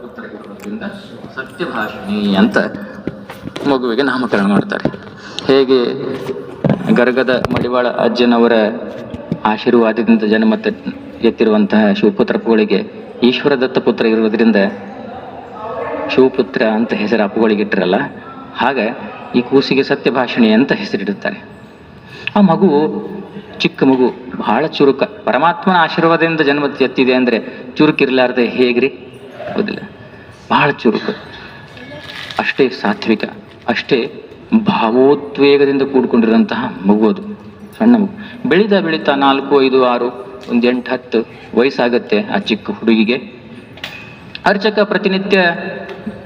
ಪುತ್ರ ಇರುವುದರಿಂದ ಸತ್ಯಭಾಷಿಣಿ ಅಂತ ಮಗುವಿಗೆ ನಾಮಕರಣ ಮಾಡ್ತಾರೆ. ಹೇಗೆ ಗರ್ಗದ ಮಡಿವಾಳ ಅಜ್ಜನವರ ಆಶೀರ್ವಾದದಿಂದ ಜನ್ಮ ಎತ್ತಿರುವಂತಹ ಶಿವಪುತ್ರಪ್ಪುಗಳಿಗೆ ಈಶ್ವರ ದತ್ತ ಪುತ್ರ ಇರುವುದರಿಂದ ಶಿವಪುತ್ರ ಅಂತ ಹೆಸರು ಅಪ್ಪುಗಳಿಗೆ ಇಟ್ಟರಲ್ಲ, ಹಾಗೆ ಈ ಕೂಸಿಗೆ ಸತ್ಯಭಾಷಿಣಿ ಅಂತ ಹೆಸರಿಡುತ್ತಾರೆ. ಆ ಮಗು ಚಿಕ್ಕ ಮಗು ಬಹಳ ಚುರುಕ. ಪರಮಾತ್ಮನ ಆಶೀರ್ವಾದದಿಂದ ಜನ್ಮ ಎತ್ತಿದೆ ಅಂದರೆ ಚುರುಕಿರಲಾರ್ದೆ ಹೇಗ್ರಿ? ಹೌದಿಲ್ಲ ಬಹಳ ಚುರುಕ. ಅಷ್ಟೇ ಸಾತ್ವಿಕ. ಅಷ್ಟೇ ಭಾವೋದ್ವೇಗದಿಂದ ಕೂಡ್ಕೊಂಡಿರುವಂತಹ ಮಗು ಅದು. ಸಣ್ಣ ಮಗು. ಬೆಳೀತ ಬೆಳೀತಾ ನಾಲ್ಕು, ಐದು, ಆರು ಒಂದು ಎಂಟು ಹತ್ತು ವಯಸ್ಸಾಗತ್ತೆ ಆ ಚಿಕ್ಕ ಹುಡುಗಿಗೆ. ಅರ್ಚಕ ಪ್ರತಿನಿತ್ಯ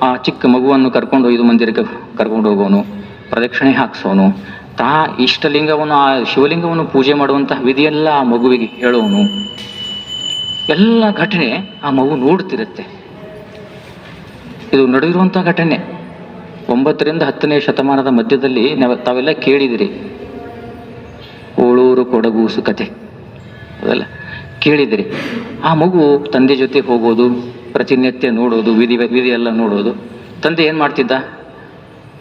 ಆ ಚಿಕ್ಕ ಮಗುವನ್ನು ಕರ್ಕೊಂಡು ಐದು ಮಂದಿರಕ್ಕೆ ಕರ್ಕೊಂಡು ಹೋಗೋನು, ಪ್ರದಕ್ಷಿಣೆ ಹಾಕ್ಸೋನು ತಾ ಇಷ್ಟಲಿಂಗವನ್ನು, ಆ ಶಿವಲಿಂಗವನ್ನು ಪೂಜೆ ಮಾಡುವಂತಹ ವಿಧಿಯೆಲ್ಲ ಆ ಮಗುವಿಗೆ ಹೇಳೋನು ಎಲ್ಲ ಘಟನೆ ಆ ಮಗು ನೋಡ್ತಿರುತ್ತೆ. ಇದು ನಡೆದಿರುವಂತಹ ಘಟನೆ. ಒಂಬತ್ತರಿಂದ ಹತ್ತನೇ ಶತಮಾನದ ಮಧ್ಯದಲ್ಲಿ ನಾವು, ತಾವೆಲ್ಲ ಕೇಳಿದಿರಿ. ಓಳೂರು ಕೊಡಗೂಸು ಕತೆ ಅದೆಲ್ಲ ಕೇಳಿದಿರಿ. ಆ ಮಗು ತಂದೆ ಜೊತೆ ಹೋಗೋದು ಪ್ರತಿನಿತ್ಯ ನೋಡೋದು, ವಿಧಿ ವಿಧಿ ಎಲ್ಲ ನೋಡೋದು. ತಂದೆ ಏನು ಮಾಡ್ತಿದ್ದ?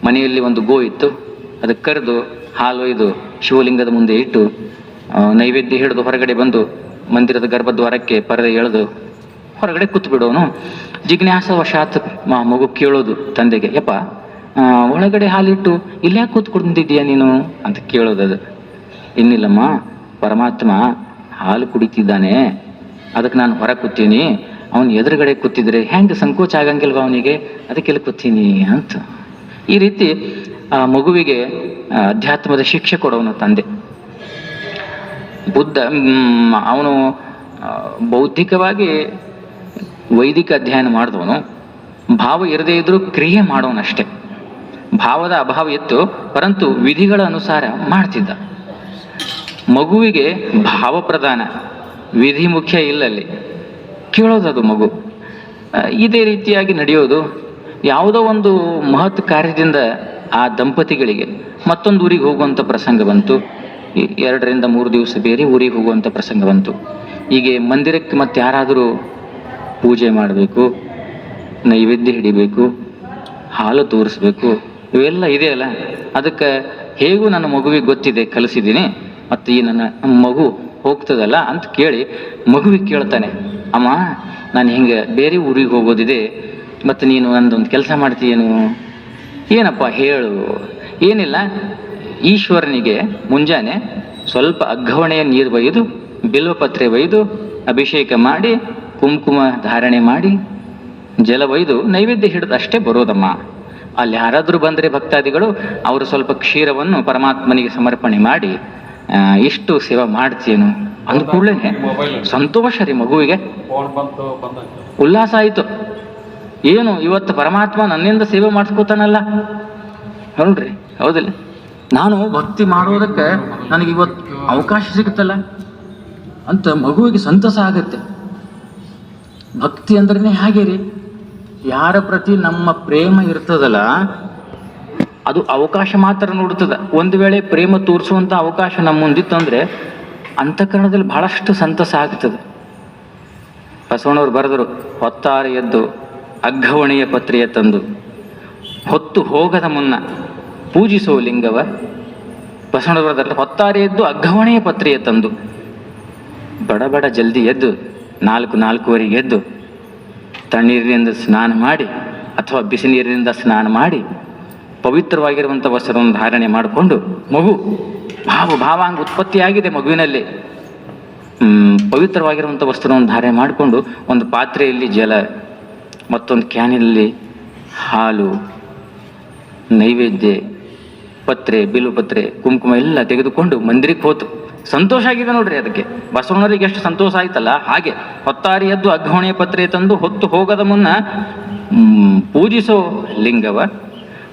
ಮನೆಯಲ್ಲಿ ಒಂದು ಗೋ ಇತ್ತು. ಅದಕ್ಕೆ ಕರೆದು ಹಾಲು ಇದು ಶಿವಲಿಂಗದ ಮುಂದೆ ಇಟ್ಟು ನೈವೇದ್ಯ ಹಿಡಿದು ಹೊರಗಡೆ ಬಂದು ಮಂದಿರದ ಗರ್ಭದ್ವಾರಕ್ಕೆ ಪರದೆ ಎಳೆದು ಹೊರಗಡೆ ಕೂತ್ ಬಿಡೋನು ಜಿಜ್ಞಾಸವಶಾತ್ ಮಾ ಮಗು ಕೇಳೋದು ತಂದೆಗೆ, ಯಪ್ಪ ಒಳಗಡೆ ಹಾಲಿಟ್ಟು ಇಲ್ಲೇ ಕೂತ್ಕೊಂಡಿದ್ದೀಯಾ ನೀನು? ಅಂತ ಕೇಳೋದು ಅದು. ಇನ್ನಿಲ್ಲಮ್ಮ ಪರಮಾತ್ಮ ಹಾಲು ಕುಡಿತಿದ್ದಾನೆ. ಅದಕ್ಕೆ ನಾನು ಹೊರ ಕೂತೀನಿ. ಅವನು ಎದುರುಗಡೆ ಕೂತಿದ್ರೆ ಹೆಂಗೆ ಸಂಕೋಚ ಆಗಂಗಿಲ್ವ ಅವನಿಗೆ? ಅದಕ್ಕೆಲ್ಲ ಕೂತೀನಿ ಅಂತ. ಈ ರೀತಿ ಆ ಮಗುವಿಗೆ ಅಧ್ಯಾತ್ಮದ ಶಿಕ್ಷೆ ಕೊಡೋನು ತಂದೆ. ಬುದ್ಧ ಅವನು ಬೌದ್ಧಿಕವಾಗಿ ವೈದಿಕ ಅಧ್ಯಯನ ಮಾಡಿದವನು. ಭಾವ ಇರದೇ ಇದ್ರೂ ಕ್ರಿಯೆ ಮಾಡೋನಷ್ಟೆ. ಭಾವದ ಅಭಾವ ಇತ್ತು, ಪರಂತು ವಿಧಿಗಳ ಅನುಸಾರ ಮಾಡ್ತಿದ್ದ. ಮಗುವಿಗೆ ಭಾವ ಪ್ರಧಾನ, ವಿಧಿ ಮುಖ್ಯ ಇಲ್ಲಲ್ಲಿ. ಕೇಳೋದದು ಮಗು. ಇದೇ ರೀತಿಯಾಗಿ ನಡೆಯೋದು ಯಾವುದೋ ಒಂದು ಮಹತ್ ಕಾರ್ಯದಿಂದ ಆ ದಂಪತಿಗಳಿಗೆ ಮತ್ತೊಂದು ಊರಿಗೆ ಹೋಗುವಂಥ ಪ್ರಸಂಗ ಬಂತು. ಎರಡರಿಂದ ಮೂರು ದಿವಸ ಬೇರೆ ಊರಿಗೆ ಹೋಗುವಂಥ ಪ್ರಸಂಗ ಬಂತು. ಹೀಗೆ ಮಂದಿರಕ್ಕೆ ಮತ್ತೆ ಯಾರಾದರೂ ಪೂಜೆ ಮಾಡಬೇಕು, ನೈವೇದ್ಯ ಹಿಡಿಬೇಕು, ಹಾಲು ತೋರಿಸ್ಬೇಕು, ಇವೆಲ್ಲ ಇದೆಯಲ್ಲ ಅದಕ್ಕೆ ಹೇಗೂ ನನ್ನ ಮಗುವಿಗೆ ಗೊತ್ತಿದೆ, ಕಲಿಸಿದ್ದೀನಿ. ಮತ್ತು ಈ ನನ್ನ ಮಗು ಹೋಗ್ತದಲ್ಲ ಅಂತ ಕೇಳಿ ಮಗುವಿಗೆ ಕೇಳ್ತಾನೆ, ಅಮ್ಮ, ನಾನು ಹಿಂಗೆ ಬೇರೆ ಊರಿಗೆ ಹೋಗೋದಿದೆ. ಮತ್ತು ನೀನು ನಂದೊಂದು ಕೆಲಸ ಮಾಡ್ತೀಯೇನು? ಏನಪ್ಪ ಹೇಳು? ಏನಿಲ್ಲ. ಈಶ್ವರನಿಗೆ ಮುಂಜಾನೆ ಸ್ವಲ್ಪ ಅಗ್ಗವಣೆಯ ನೀರು ಒಯ್ದು ಬಿಲ್ವಪತ್ರೆ ಒಯ್ದು ಅಭಿಷೇಕ ಮಾಡಿ ಕುಂಕುಮ ಧಾರಣೆ ಮಾಡಿ ಜಲ ಒಯ್ದು ನೈವೇದ್ಯ ಹಿಡಿದು ಅಷ್ಟೇ ಬರೋದಮ್ಮ. ಅಲ್ಲಿ ಯಾರಾದರೂ ಬಂದರೆ ಭಕ್ತಾದಿಗಳು ಅವರು ಸ್ವಲ್ಪ ಕ್ಷೀರವನ್ನು ಪರಮಾತ್ಮನಿಗೆ ಸಮರ್ಪಣೆ ಮಾಡಿ ಇಷ್ಟು ಸೇವೆ ಮಾಡ್ತೀನು ಅಂದ ಕೂಡಲೇ ಸಂತೋಷ ರೀ ಮಗುವಿಗೆ. ಉಲ್ಲಾಸ ಆಯಿತು. ಏನು, ಇವತ್ತು ಪರಮಾತ್ಮ ನನ್ನಿಂದ ಸೇವೆ ಮಾಡಿಸ್ಕೋತಾನಲ್ಲ? ನೋಡ್ರಿ ಹೌದಿಲ್ಲ. ನಾನು ಭಕ್ತಿ ಮಾಡೋದಕ್ಕೆ ನನಗೆ ಇವತ್ತು ಅವಕಾಶ ಸಿಗುತ್ತಲ್ಲ? ಅಂತ ಮಗುವಿಗೆ ಸಂತಸ ಆಗುತ್ತೆ. ಭಕ್ತಿ ಅಂದ್ರೇ ಹಾಗೆ ರೀ. ಯಾರ ಪ್ರತಿ ನಮ್ಮ ಪ್ರೇಮ ಇರ್ತದಲ್ಲ, ಅದು ಅವಕಾಶ ಮಾತ್ರ ನೋಡುತ್ತದೆ ಒಂದು ವೇಳೆ ಪ್ರೇಮ ತೋರಿಸುವಂಥ ಅವಕಾಶ ನಮ್ಮ ಮುಂದಿತ್ತು ಅಂದರೆ ಅಂತಃಕರಣದಲ್ಲಿ ಬಹಳಷ್ಟು ಸಂತಸ ಆಗ್ತದೆ. ಬಸವಣ್ಣವ್ರು ಬರೆದರು, ಹೊತ್ತಾರೆ ಎದ್ದು ಅಗ್ಗವಣೆಯ ಪತ್ರೆಯ ತಂದು ಹೊತ್ತು ಹೋಗದ ಮುನ್ನ ಪೂಜಿಸುವ ಲಿಂಗವ ಬಸವಣ್ಣವರದಲ್ಲಿ ಹೊತ್ತಾರೆ ಎದ್ದು ಅಗ್ಗವಣೆಯ ಪತ್ರೆಯ ತಂದು ಬಡ ಬಡ ಜಲ್ದಿ ಎದ್ದು ನಾಲ್ಕು ನಾಲ್ಕೂವರೆಗೆ ಎದ್ದು ತಣ್ಣೀರಿನಿಂದ ಸ್ನಾನ ಮಾಡಿ ಅಥವಾ ಬಿಸಿ ನೀರಿನಿಂದ ಸ್ನಾನ ಮಾಡಿ ಪವಿತ್ರವಾಗಿರುವಂಥ ವಸ್ತ್ರವನ್ನು ಧಾರಣೆ ಮಾಡಿಕೊಂಡು ಮಗು ಭಾವ ಭಾವಾಂಗ ಉತ್ಪತ್ತಿಯಾಗಿದೆ ಮಗುವಿನಲ್ಲಿ. ಪವಿತ್ರವಾಗಿರುವಂಥ ವಸ್ತ್ರವನ್ನು ಧಾರಣೆ ಮಾಡಿಕೊಂಡು ಒಂದು ಪಾತ್ರೆಯಲ್ಲಿ ಜಲ ಮತ್ತೊಂದು ಕ್ಯಾನಿನಲ್ಲಿ ಹಾಲು, ನೈವೇದ್ಯ, ಪತ್ರೆ ಬಿಲುಪತ್ರೆ ಕುಂಕುಮ ಎಲ್ಲ ತೆಗೆದುಕೊಂಡು ಮಂದಿರಕ್ಕೆ ಹೋತು. ಸಂತೋಷ ಆಗಿದೆ ನೋಡ್ರಿ ಅದಕ್ಕೆ. ಬಸವಣ್ಣರಿಗೆ ಎಷ್ಟು ಸಂತೋಷ ಆಯ್ತಲ್ಲ? ಹಾಗೆ ಹೊತ್ತಾರಿ ಎದ್ದು ಅಗ್ಗವಣೆಯ ಪತ್ರೆ ತಂದು ಹೊತ್ತು ಹೋಗದ ಮುನ್ನ ಪೂಜಿಸೋ ಲಿಂಗವ,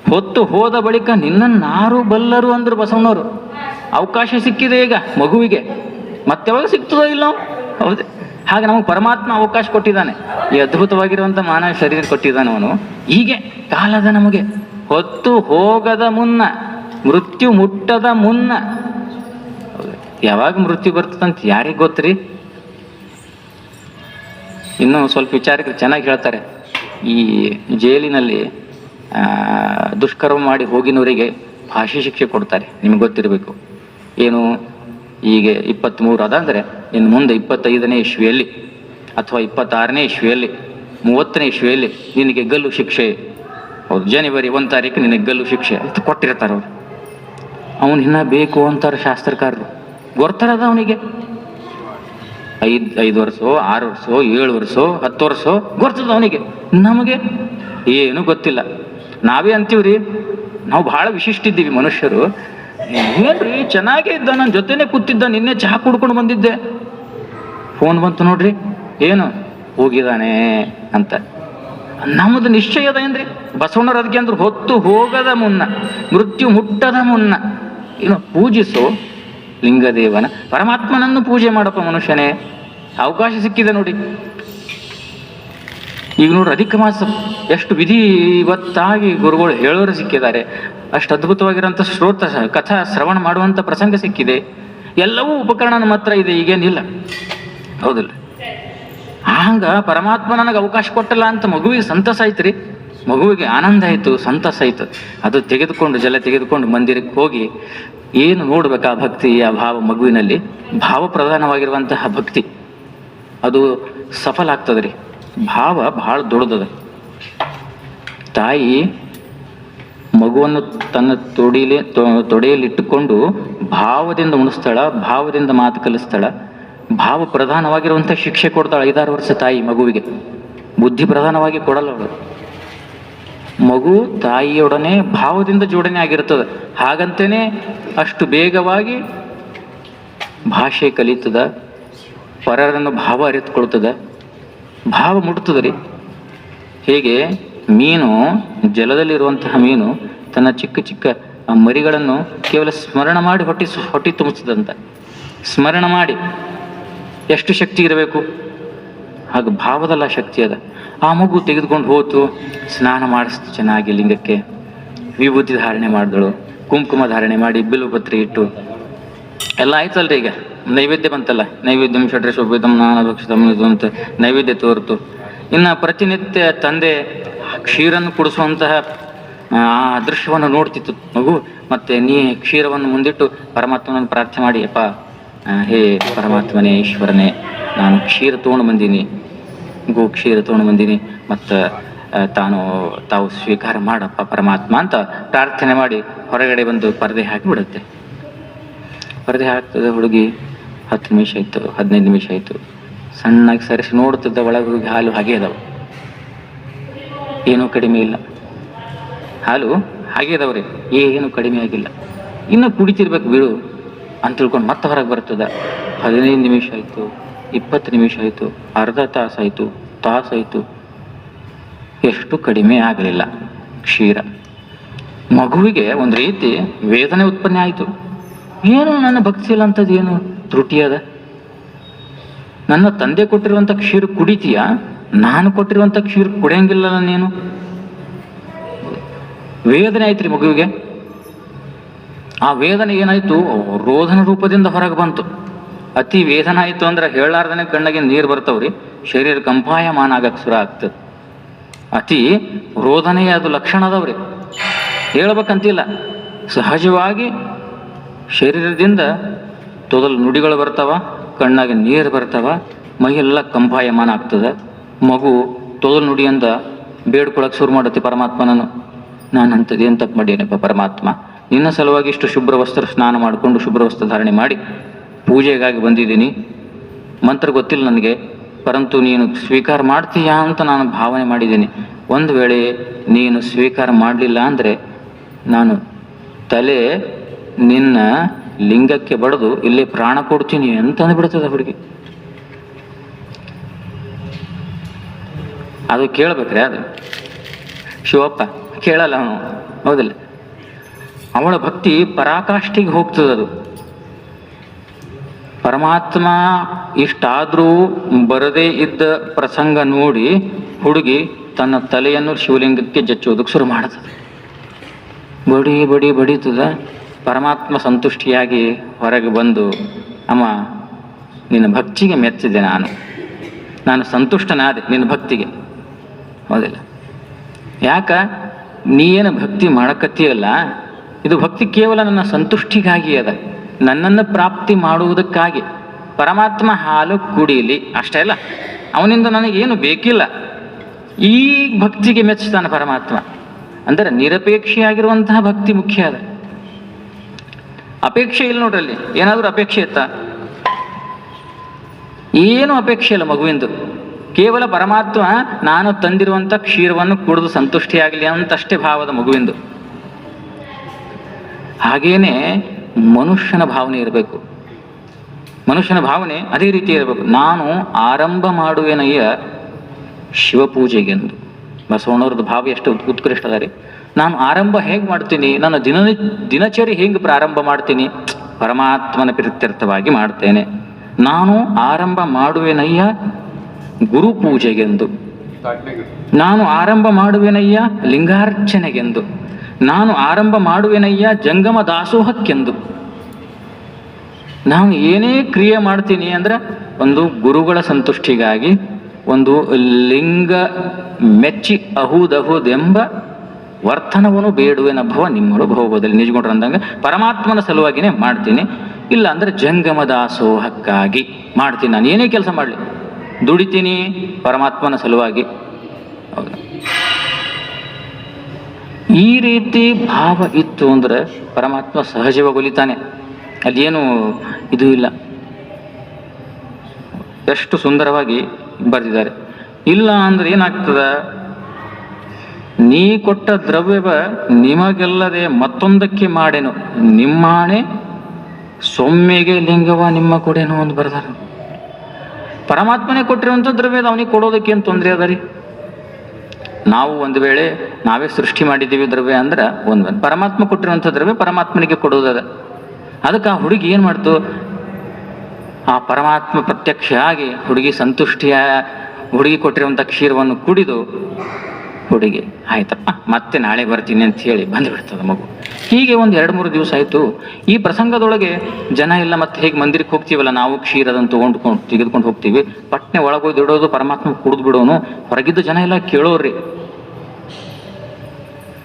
ಹೊತ್ತು ಹೋದ ಬಳಿಕ ನಿನ್ನನ್ನಾರು ಬಲ್ಲರು ಅಂದ್ರು ಬಸವಣ್ಣವರು. ಅವಕಾಶ ಸಿಕ್ಕಿದೆ ಈಗ ಮಗುವಿಗೆ. ಮತ್ತೆ ಯಾವಾಗ ಸಿಗ್ತದೋ ಇಲ್ಲೋ ಹೌದು. ಹಾಗೆ ನಮಗೆ ಪರಮಾತ್ಮ ಅವಕಾಶ ಕೊಟ್ಟಿದ್ದಾನೆ. ಈ ಅದ್ಭುತವಾಗಿರುವಂಥ ಮಾನವ ಶರೀರ ಕೊಟ್ಟಿದ್ದಾನೆ ಅವನು. ಹೀಗೆ ಕಾಲದ ನಮಗೆ ಹೊತ್ತು ಹೋಗದ ಮುನ್ನ, ಮೃತ್ಯು ಮುಟ್ಟದ ಮುನ್ನ. ಯಾವಾಗ ಮೃತ್ಯು ಬರ್ತದಂತ ಯಾರಿಗೆ ಗೊತ್ತ್ರಿ? ಇನ್ನೂ ಸ್ವಲ್ಪ ವಿಚಾರಕ್ಕೆ ಚೆನ್ನಾಗಿ ಹೇಳ್ತಾರೆ. ಈ ಜೈಲಿನಲ್ಲಿ ದುಷ್ಕರ್ಮ ಮಾಡಿ ಹೋಗಿನವರಿಗೆ ಭಾಷೆ ಶಿಕ್ಷೆ ಕೊಡ್ತಾರೆ. ನಿಮ್ಗೆ ಗೊತ್ತಿರಬೇಕು. ಏನು? ಈಗ ಇಪ್ಪತ್ತ್ಮೂರು ಅದಂದರೆ ಇನ್ನು ಮುಂದೆ ಇಪ್ಪತ್ತೈದನೇ ಇಶ್ವಿಯಲ್ಲಿ ಅಥವಾ ಇಪ್ಪತ್ತಾರನೇ ಇಶ್ವಿಯಲ್ಲಿ ಮೂವತ್ತನೇ ಇಶ್ವಿಯಲ್ಲಿ ನಿನಗೆ ಗಲ್ಲು ಶಿಕ್ಷೆ. ಹೌದು, ಜನವರಿ ಒಂದು ತಾರೀಕು ನಿನಗೆ ಗಲ್ಲು ಶಿಕ್ಷೆ ಅಂತ ಕೊಟ್ಟಿರ್ತಾರೆ ಅವರು. ಅವನು ಇನ್ನ ಬೇಕು ಅಂತಾರೆ ಶಾಸ್ತ್ರಕಾರರು. ಗೊತ್ತರದ ಅವನಿಗೆ. ಐದು ಐದು ವರ್ಷ, ಆರು ವರ್ಷ, ಏಳು ವರ್ಷ, ಹತ್ತು ವರ್ಷ ಗೊತ್ತದ ಅವನಿಗೆ. ನಮಗೆ ಏನು ಗೊತ್ತಿಲ್ಲ. ನಾವೇ ಅಂತೀವ್ರಿ, ನಾವು ಭಾಳ ವಿಶಿಷ್ಟ ಇದ್ದೀವಿ ಮನುಷ್ಯರು. ಏನ್ರಿ ಚೆನ್ನಾಗೇ ಇದ್ದ ನನ್ನ ಜೊತೆನೆ ಕೂತಿದ್ದ, ನಿನ್ನೆ ಚಹಾ ಕುಡ್ಕೊಂಡು ಬಂದಿದ್ದೆ. ಫೋನ್ ಬಂತು ನೋಡ್ರಿ, ಏನು? ಹೋಗಿದಾನೆ ಅಂತ. ನಮ್ಮದು ನಿಶ್ಚಯ ಅದ ಏನ್ರಿ? ಬಸವಣ್ಣರು ಅದಕ್ಕೆ ಅಂದ್ರೆ ಹೊತ್ತು ಹೋಗದ ಮುನ್ನ, ಮೃತ್ಯು ಮುಟ್ಟದ ಮುನ್ನ. ಏನು ಪೂಜಿಸು ಲಿಂಗದೇವನ. ಪರಮಾತ್ಮನನ್ನು ಪೂಜೆ ಮಾಡಪ್ಪ ಮನುಷ್ಯನೇ. ಅವಕಾಶ ಸಿಕ್ಕಿದೆ ನೋಡಿ. ಈಗ ನೋಡ್ರಿ, ಅಧಿಕ ಮಾಸ ಎಷ್ಟು ವಿಧಿ ಇವತ್ತಾಗಿ ಗುರುಗಳು ಹೇಳೋರು ಸಿಕ್ಕಿದ್ದಾರೆ. ಅಷ್ಟು ಅದ್ಭುತವಾಗಿರೋಂಥ ಶ್ರೋತ ಕಥಾ ಶ್ರವಣ ಮಾಡುವಂಥ ಪ್ರಸಂಗ ಸಿಕ್ಕಿದೆ. ಎಲ್ಲವೂ ಉಪಕರಣ ಮಾತ್ರ ಇದೆ, ಈಗೇನಿಲ್ಲ. ಹೌದಿಲ್ಲ? ಹಂಗ ಪರಮಾತ್ಮ ನನಗೆ ಅವಕಾಶ ಕೊಟ್ಟಲ್ಲ ಅಂತ ಮಗುವಿಗೆ ಸಂತಸ ಆಯ್ತು ಮಗುವಿಗೆ ಆನಂದ ಆಯಿತು, ಸಂತಸ ಆಯಿತು. ಅದು ತೆಗೆದುಕೊಂಡು, ಜಲ ತೆಗೆದುಕೊಂಡು ಮಂದಿರಕ್ಕೆ ಹೋಗಿ ಏನು ನೋಡ್ಬೇಕು ಆ ಭಕ್ತಿ, ಆ ಭಾವ ಮಗುವಿನಲ್ಲಿ? ಭಾವ ಪ್ರಧಾನವಾಗಿರುವಂತಹ ಭಕ್ತಿ. ಅದು ಸಫಲ ಆಗ್ತದೆ ರೀ ಭಾವ ಭಾಳ ದೊಡ್ಡದದ. ತಾಯಿ ಮಗುವನ್ನು ತನ್ನ ತೊಡಿಲಿ ತೊ- ತೊಡೆಯಲ್ಲಿ ಇಟ್ಟುಕೊಂಡು ಭಾವದಿಂದ ಉಣಿಸ್ತಾಳ, ಭಾವದಿಂದ ಮಾತು ಕಲಿಸ್ತಾಳ. ಭಾವ ಪ್ರಧಾನವಾಗಿರುವಂಥ ಶಿಕ್ಷೆ ಕೊಡ್ತಾಳೆ ಐದಾರು ವರ್ಷ ತಾಯಿ ಮಗುವಿಗೆ. ಬುದ್ಧಿ ಪ್ರಧಾನವಾಗಿ ಕೊಡಲ್ಲ ಅವಳು. ಮಗು ತಾಯಿಯೊಡನೆ ಭಾವದಿಂದ ಜೋಡಣೆ ಆಗಿರ್ತದೆ. ಹಾಗಂತೇನೆ ಅಷ್ಟು ಬೇಗವಾಗಿ ಭಾಷೆ ಕಲಿತದ, ಪರರನ್ನು ಭಾವ ಅರಿತುಕೊಳ್ತದ. ಭಾವ ಮುಟ್ತದೆ ರೀ ಹೇಗೆ? ಮೀನು, ಜಲದಲ್ಲಿರುವಂತಹ ಮೀನು ತನ್ನ ಚಿಕ್ಕ ಚಿಕ್ಕ ಮರಿಗಳನ್ನು ಕೇವಲ ಸ್ಮರಣ ಮಾಡಿ ಹೊಟ್ಟಿ ಹೊಟ್ಟಿ ತುಂಬಿಸ್ತದಂತ ಸ್ಮರಣ ಮಾಡಿ ಎಷ್ಟು ಶಕ್ತಿ ಇರಬೇಕು? ಹಾಗೆ ಭಾವದಲ್ಲ ಶಕ್ತಿ ಅದ. ಆ ಮಗು ತೆಗೆದುಕೊಂಡು ಹೋತು, ಸ್ನಾನ ಮಾಡಿಸ್ತು ಚೆನ್ನಾಗಿ ಲಿಂಗಕ್ಕೆ. ವಿಭೂತಿ ಧಾರಣೆ ಮಾಡಿದಳು, ಕುಂಕುಮ ಧಾರಣೆ ಮಾಡಿ ಬಿಲ್ವಪತ್ರೆ ಇಟ್ಟು. ಎಲ್ಲ ಆಯ್ತಲ್ರಿ ಈಗ? ನೈವೇದ್ಯ ಬಂತಲ್ಲ, ನೈವೇದ್ಯಂ ಷಟ್ರೆ ಶೋಭಿತಂ ನಾನ ಭಕ್ಷಿತಂ ಇದು ಅಂತ ನೈವೇದ್ಯ ತೋರ್ತು. ಇನ್ನು ಪ್ರತಿನಿತ್ಯ ತಂದೆ ಕ್ಷೀರನ್ನು ಕುಡಿಸುವಂತಹ, ಆ, ದೃಶ್ಯವನ್ನು ನೋಡ್ತಿತ್ತು ಮಗು. ಮತ್ತೆ ನೀ ಕ್ಷೀರವನ್ನು ಮುಂದಿಟ್ಟು ಪರಮಾತ್ಮನನ್ನು ಪ್ರಾರ್ಥನೆ ಮಾಡಿ, ಅಪ್ಪ ಹೇ ಪರಮಾತ್ಮನೇ, ಈಶ್ವರನೇ, ನಾನು ಕ್ಷೀರ ತೊಗೊಂಡು ಬಂದೀನಿ. ಗೋ ಕ್ಷೀರ ತೊಗೊಂಡು ಬಂದೀನಿ. ಮತ್ತು ತಾನು, ತಾವು ಸ್ವೀಕಾರ ಮಾಡಪ್ಪ ಪರಮಾತ್ಮ ಅಂತ ಪ್ರಾರ್ಥನೆ ಮಾಡಿ ಹೊರಗಡೆ ಬಂದು ಪರದೆ ಹಾಕಿ ಬಿಡುತ್ತೆ. ಪರದೆ ಹಾಕ್ತದೆ ಹುಡುಗಿ ಹತ್ತು ನಿಮಿಷ ಆಯಿತು ಹದಿನೈದು ನಿಮಿಷ ಆಯಿತು. ಸಣ್ಣಾಗಿ ಸರಿಸಿ ನೋಡ್ತಿದ್ದ ಒಳಗೆ ಹಾಲು ಹಾಗೆ ಅದಾವ. ಏನೂ ಕಡಿಮೆ ಇಲ್ಲ. ಹಾಲು ಹಾಗೆ ಅದಾವ್ರಿ, ಏನು ಕಡಿಮೆ ಆಗಿಲ್ಲ. ಇನ್ನೂ ಕುಡಿತಿರ್ಬೇಕು ಬಿಡು ಅಂತ ತಿಳ್ಕೊಂಡು ಮತ್ತೆ ಹೊರಗೆ ಬರ್ತದ. ಹದಿನೈದು ನಿಮಿಷ ಆಯಿತು, ಇಪ್ಪತ್ತು ನಿಮಿಷ ಆಯಿತು, ಅರ್ಧ ತಾಸು ಆಯಿತು ತಾಸು ಆಯಿತು. ಎಷ್ಟು ಕಡಿಮೆ ಆಗಲಿಲ್ಲ. ಕ್ಷೀರ. ಮಗುವಿಗೆ ಒಂದು ರೀತಿ ವೇದನೆ ಉತ್ಪನ್ನ ಆಯಿತು. ಏನು ನನ್ನ ಭಕ್ತಿ ಇಲ್ಲ ಅಂತದ್ದು ಏನು ತ್ರುಟಿ ಅದ ನನ್ನ ತಂದೆ ಕೊಟ್ಟಿರುವಂಥ ಕ್ಷೀರ ಕುಡಿತೀಯ? ನಾನು ಕೊಟ್ಟಿರುವಂಥ ಕ್ಷೀರ ಕುಡಿಯಂಗಿಲ್ಲಲ್ಲ ನೀನು. ವೇದನೆ ಆಯ್ತು ಮಗುವಿಗೆ. ಆ ವೇದನೆ ಏನಾಯ್ತು? ರೋಧನ ರೂಪದಿಂದ ಹೊರಗೆ ಬಂತು. ಅತಿ ವೇದನೆ ಆಯಿತು ಅಂದ್ರೆ ಹೇಳಾರ್ದನೆ ಕಣ್ಣಿಗೆ ನೀರು ಬರ್ತಾವ್ರಿ ಶರೀರ ಕಂಪಾಯಮಾನ ಆಗಕ್ಕೆ ಶುರು ಆಗ್ತದೆ. ಅತಿ ರೋಧನೆಯ ಅದು ಲಕ್ಷಣ ಅದಾವ್ರಿ ಹೇಳ್ಬೇಕಂತಿಲ್ಲ. ಸಹಜವಾಗಿ ಶರೀರದಿಂದ ತೊದಲು ನುಡಿಗಳು ಬರ್ತಾವ, ಕಣ್ಣಾಗ ನೀರು ಬರ್ತಾವ, ಮೈಯೆಲ್ಲ ಕಂಪಾಯಮಾನ ಆಗ್ತದೆ. ಮಗು ತೊದಲು ನುಡಿಯಿಂದ ಬೇಡ್ಕೊಳಕ್ಕೆ ಶುರು ಮಾಡುತ್ತೆ ಪರಮಾತ್ಮನನ್ನು ನಾನು. ಅಂಥದ್ದು ಏನು ತಪ್ಪು ಮಾಡೇನಪ್ಪ ಪರಮಾತ್ಮ? ನಿನ್ನ ಸಲುವಾಗಿ ಇಷ್ಟು ಶುಭ್ರ ವಸ್ತ್ರ ಸ್ನಾನ ಮಾಡಿಕೊಂಡು ಶುಭ್ರ ವಸ್ತ್ರ ಧಾರಣೆ ಮಾಡಿ ಪೂಜೆಗಾಗಿ ಬಂದಿದ್ದೀನಿ. ಮಂತ್ರ ಗೊತ್ತಿಲ್ಲ ನನಗೆ. ಪರಂತು ನೀನು ಸ್ವೀಕಾರ ಮಾಡ್ತೀಯಾ ಅಂತ ನಾನು ಭಾವನೆ ಮಾಡಿದ್ದೀನಿ. ಒಂದು ವೇಳೆ ನೀನು ಸ್ವೀಕಾರ ಮಾಡಲಿಲ್ಲ ಅಂದರೆ ನಾನು ತಲೆ ನಿನ್ನ ಲಿಂಗಕ್ಕೆ ಬಡದು ಇಲ್ಲಿ ಪ್ರಾಣ ಕೊಡ್ತೀನಿ ಅಂತ ಅಂದ್ಬಿಡ್ತದೆ ಹುಡುಗಿ. ಅದು ಕೇಳ್ಬೇಕ್ರಿ ಅದು. ಶಿವಪ್ಪ, ಕೇಳಲ್ಲ ಅವನು, ಹೌದಿಲ್ಲ. ಅವಳ ಭಕ್ತಿ ಪರಾಕಾಷ್ಠಿಗೆ ಹೋಗ್ತದೆ ಅದು. ಪರಮಾತ್ಮ ಇಷ್ಟಾದರೂ ಬರದೇ ಇದ್ದ ಪ್ರಸಂಗ ನೋಡಿ ಹುಡುಗಿ ತನ್ನ ತಲೆಯನ್ನು ಶಿವಲಿಂಗಕ್ಕೆ ಜಚ್ಚೋದಕ್ಕೆ ಶುರು ಮಾಡುತ್ತದೆ ಬಡಿ ಬಡಿ ಬಡಿತದ. ಪರಮಾತ್ಮ ಸಂತುಷ್ಟಿಯಾಗಿ ಹೊರಗೆ ಬಂದು, ಅಮ್ಮ, ನಿನ್ನ ಭಕ್ತಿಗೆ ಮೆಚ್ಚಿದೆ ನಾನು. ನಾನು ಸಂತುಷ್ಟನಾದೆ ನಿನ್ನ ಭಕ್ತಿಗೆ. ಹೌದಿಲ್ಲ? ಯಾಕ? ನೀ ಏನು ಭಕ್ತಿ ಮಾಡಕತ್ತೀಯಲ್ಲ? ಇದು ಭಕ್ತಿ ಕೇವಲ ನನ್ನ ಸಂತುಷ್ಟಿಗಾಗಿ ಅದ. ನನ್ನನ್ನು ಪ್ರಾಪ್ತಿ ಮಾಡುವುದಕ್ಕಾಗಿ. ಪರಮಾತ್ಮ ಹಾಲು ಕುಡೀಲಿ, ಅಷ್ಟೇ ಅಲ್ಲ. ಅವನಿಂದ ನನಗೇನು ಬೇಕಿಲ್ಲ. ಈ ಭಕ್ತಿಗೆ ಮೆಚ್ಚುತ್ತಾನೆ ಪರಮಾತ್ಮ. ಅಂದರೆ ನಿರಪೇಕ್ಷೆಯಾಗಿರುವಂತಹ ಭಕ್ತಿ ಮುಖ್ಯ ಅದ. ಅಪೇಕ್ಷೆ ಇಲ್ಲ ನೋಡ್ರಲ್ಲಿ ಏನಾದರೂ ಅಪೇಕ್ಷೆ ಇತ್ತಾ? ಏನು ಅಪೇಕ್ಷೆ ಇಲ್ಲ ಮಗುವಿಂದು. ಕೇವಲ ಪರಮಾತ್ಮ ನಾನು ತಂದಿರುವಂಥ ಕ್ಷೀರವನ್ನು ಕುಡಿದು ಸಂತುಷ್ಟಿಯಾಗಲಿ ಅಂತಷ್ಟೇ ಭಾವದ ಮಗುವಿಂದು. ಹಾಗೇನೆ ಮನುಷ್ಯನ ಭಾವನೆ ಇರಬೇಕು. ಮನುಷ್ಯನ ಭಾವನೆ ಅದೇ ರೀತಿ ಇರಬೇಕು. ನಾನು ಆರಂಭ ಮಾಡುವೆನಯ್ಯ ಶಿವಪೂಜೆಗೆಂದು. ಬಸವಣ್ಣವ್ರದ್ದು ಭಾವ ಎಷ್ಟು ಉತ್- ಉತ್ಕೃಷ್ಟ ರೀ. ನಾನು ಆರಂಭ ಹೇಗೆ ಮಾಡ್ತೀನಿ? ನನ್ನ ದಿನ ದಿನಚರಿ ಹೇಗೆ ಪ್ರಾರಂಭ ಮಾಡ್ತೀನಿ? ಪರಮಾತ್ಮನ ಪ್ರೀತ್ಯರ್ಥವಾಗಿ ಮಾಡ್ತೇನೆ. ನಾನು ಆರಂಭ ಮಾಡುವೆನಯ್ಯ? ಗುರು ಪೂಜೆಗೆಂದು. ನಾನು ಆರಂಭ ಮಾಡುವೆನಯ್ಯ? ಲಿಂಗಾರ್ಚನೆಗೆಂದು. ನಾನು ಆರಂಭ ಮಾಡುವೆನಯ್ಯ? ಜಂಗಮ ದಾಸೋಹಕ್ಕೆಂದು. ನಾನು ಏನೇ ಕ್ರಿಯೆ ಮಾಡ್ತೀನಿ ಅಂದ್ರೆ ಒಂದು ಗುರುಗಳ ಸಂತುಷ್ಟಿಗಾಗಿ ಒಂದು ಲಿಂಗ ಮೆಚ್ಚಿ ಅಹುದಹುದೆಂಬ ವರ್ತನವನ್ನು ಬೇಡುವೆನಭವ ನಿಮ್ಮಳು ಭವದಲ್ಲಿ ನಿಜಗೊಂಡ್ರು ಅಂದಂಗೆ ಪರಮಾತ್ಮನ ಸಲುವಾಗಿನೇ ಮಾಡ್ತೀನಿ. ಇಲ್ಲ ಅಂದ್ರೆ ಜಂಗಮ ದಾಸೋಹಕ್ಕಾಗಿ ಮಾಡ್ತೀನಿ. ನಾನು ಏನೇ ಕೆಲಸ ಮಾಡಲಿ. ದುಡಿತೀನಿ ಪರಮಾತ್ಮನ ಸಲುವಾಗಿ? ಈ ರೀತಿ ಭಾವ ಇತ್ತು ಅಂದ್ರೆ ಪರಮಾತ್ಮ ಸಹಜವಾಗಿ ಒಲಿತಾನೆ. ಅಲ್ಲೇನು ಇದು ಇಲ್ಲ. ಎಷ್ಟು ಸುಂದರವಾಗಿ ಬರೆದಿದ್ದಾರೆ. ಇಲ್ಲ ಅಂದ್ರೆ ಏನಾಗ್ತದ? ನೀ ಕೊಟ್ಟ ದ್ರವ್ಯವ ನಿಮಗೆಲ್ಲದೆ ಮತ್ತೊಂದಕ್ಕೆ ಮಾಡೆನು. ನಿಮ್ಮಾಣೆ ಸೊಮ್ಮೆಗೆ ಲಿಂಗವ ನಿಮ್ಮ ಕೊಡೆನು ಅಂತ ಬರ್ದಾರ. ಪರಮಾತ್ಮನೇ ಕೊಟ್ಟಿರುವಂಥ ದ್ರವ್ಯದ ಅವನಿಗೆ ಕೊಡೋದಕ್ಕೆ ಏನು ತೊಂದರೆ ಅದ ರೀ? ನಾವು ಒಂದು ವೇಳೆ ನಾವೇ ಸೃಷ್ಟಿ ಮಾಡಿದ್ದೀವಿ ದ್ರವ್ಯ ಅಂದ್ರೆ ಒಂದು ಪರಮಾತ್ಮ ಕೊಟ್ಟಿರುವಂಥ ದ್ರವ್ಯ ಪರಮಾತ್ಮನಿಗೆ ಕೊಡೋದದ ಅದಕ್ಕೆ ಆ ಹುಡುಗಿ ಏನು ಮಾಡ್ತು? ಆ ಪರಮಾತ್ಮ ಪ್ರತ್ಯಕ್ಷ ಆಗಿ ಹುಡುಗಿ ಸಂತುಷ್ಟಿಯ ಹುಡುಗಿ ಕೊಟ್ಟಿರುವಂಥ ಕ್ಷೀರವನ್ನು ಕುಡಿದು ಹುಡುಗಿ. ಆಯ್ತಪ್ಪ, ಮತ್ತೆ ನಾಳೆ ಬರ್ತೀನಿ ಅಂತ ಹೇಳಿ ಬಂದುಬಿಡ್ತದೆ ಮಗು. ಹೀಗೆ ಒಂದು ಎರಡು ಮೂರು ದಿವಸ ಆಯಿತು. ಈ ಪ್ರಸಂಗದೊಳಗೆ ಜನ ಎಲ್ಲ ಮತ್ತೆ ಹೇಗೆ ಮಂದಿರಕ್ಕೆ ಹೋಗ್ತೀವಲ್ಲ, ನಾವು ಕ್ಷೀರದನ್ನು ತೊಗೊಂಡ್ಕೊಂಡು ತೆಗೆದುಕೊಂಡು ಹೋಗ್ತೀವಿ. ಪಟ್ನೆ ಒಳಗೋಗಿ ಇಡೋದು ಪರಮಾತ್ಮ ಕುಡಿದು ಬಿಡೋನು. ಹೊರಗಿದ್ದ ಜನ ಎಲ್ಲ ಕೇಳೋರಿ